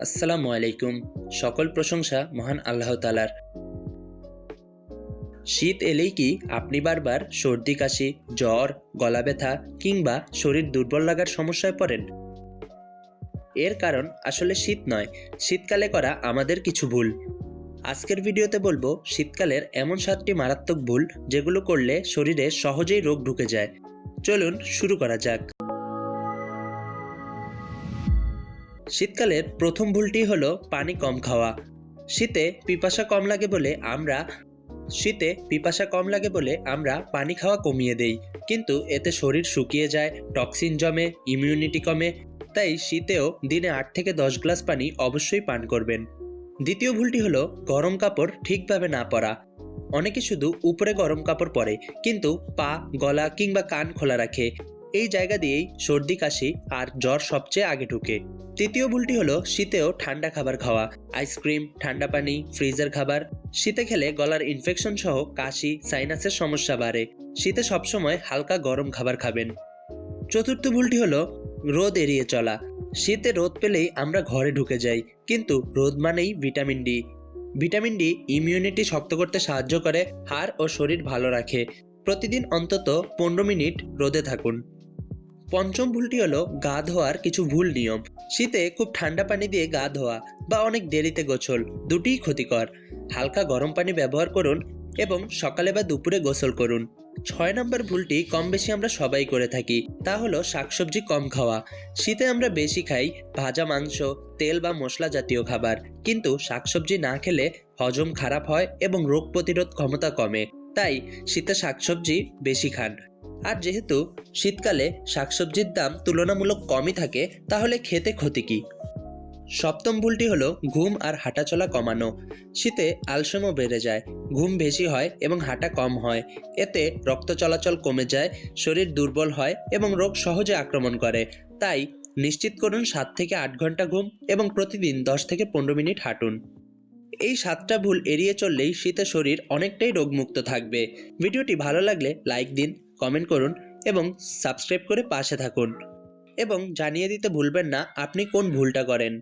আসসালামু আলাইকুম, সকল প্রশংসা মহান আল্লাহ তালার শীত এলেই কি আপনি বারবার সর্দি, কাশি, জ্বর, গলা ব্যথা কিংবা শরীর দুর্বল লাগার সমস্যায় পড়েন? এর কারণ আসলে শীত নয়, শীতকালে করা আমাদের কিছু ভুল। আজকের ভিডিওতে বলব, শীতকালের এমন সাতটি মারাত্মক ভুল যেগুলো করলে শরীরে সহজেই রোগ ঢুকে যায়। চলুন শুরু করা যাক। শীতকালের প্রথম ভুলটি হলো পানি কম খাওয়া। শীতে পিপাসা কম লাগে বলে আমরা শীতে পিপাসা কম লাগে বলে আমরা পানি খাওয়া কমিয়ে দেই। কিন্তু এতে শরীর শুকিয়ে যায়, টক্সিন জমে ইমিউনিটি কমে। তাই শীতেও দিনে আট থেকে দশ গ্লাস পানি অবশ্যই পান করবেন। দ্বিতীয় ভুলটি হলো গরম কাপড় ঠিকভাবে না পরা। অনেকে শুধু উপরে গরম কাপড় পরে, কিন্তু পা, গলা কিংবা কান খোলা রাখে। এই জায়গা দিয়েই সর্দি, কাশি আর জ্বর সবচেয়ে আগে ঢুকে। তৃতীয় ভুলটি হলো শীতেও ঠান্ডা খাবার খাওয়া। আইসক্রিম ঠান্ডা পানি ফ্রিজের খাবার। শীতে খেলে গলার ইনফেকশন সহ কাশি সাইনাসের সমস্যা বাড়ে। শীতে সবসময় হালকা গরম খাবার খাবেন। চতুর্থ ভুলটি হলো রোদ এড়িয়ে চলা। শীতে রোদ পেলেই আমরা ঘরে ঢুকে যাই, কিন্তু রোদ মানেই vitamin D. Vitamin D immunity শক্ত করতে সাহায্য করে, হাড় ও শরীর ভালো রাখে। প্রতিদিন অন্তত পনেরো মিনিট রোদে থাকুন। পঞ্চম ভুলটি হলো গা ধোয়ার কিছু ভুল নিয়ম। শীতে খুব ঠান্ডা পানি দিয়ে গা ধোয়া বা অনেক দেরিতে গোসল দুটিই ক্ষতিকর। হালকা গরম পানি ব্যবহার করুন এবং সকালে বা দুপুরে গোসল করুন। ছয় নম্বর ভুলটি কম বেশি আমরা সবাই করে থাকি, তা হলো শাকসবজি কম খাওয়া। শীতে আমরা বেশি খাই ভাজা মাংস, তেল বা মশলা জাতীয় খাবার। কিন্তু শাকসবজি না খেলে হজম খারাপ হয় এবং রোগ প্রতিরোধ ক্ষমতা কমে। তাই শীতে শাকসবজি বেশি খান। আর যেহেতু শীতকালে শাকসবজির দাম তুলনামূলক কমই থাকে, তাহলে খেতে ক্ষতি কী? সপ্তম ভুলটি হলো ঘুম আর হাঁটাচলা কমানো। শীতে আলসেমও বেড়ে যায়, ঘুম বেশি হয় এবং হাঁটা কম হয়। এতে রক্ত চলাচল কমে যায়, শরীর দুর্বল হয় এবং রোগ সহজে আক্রমণ করে। তাই নিশ্চিত করুন সাত থেকে আট ঘণ্টা ঘুম এবং প্রতিদিন দশ থেকে পনেরো মিনিট হাঁটুন। এই সাতটা ভুল এড়িয়ে চললেই শীতে শরীর অনেকটাই রোগমুক্ত থাকবে। ভিডিওটি ভালো লাগলে লাইক দিন কমেন্ট করুন এবং সাবস্ক্রাইব করে পাশে থাকুন। এবং জানিয়ে দিতে ভুলবেন না আপনি কোন ভুলটা করেন।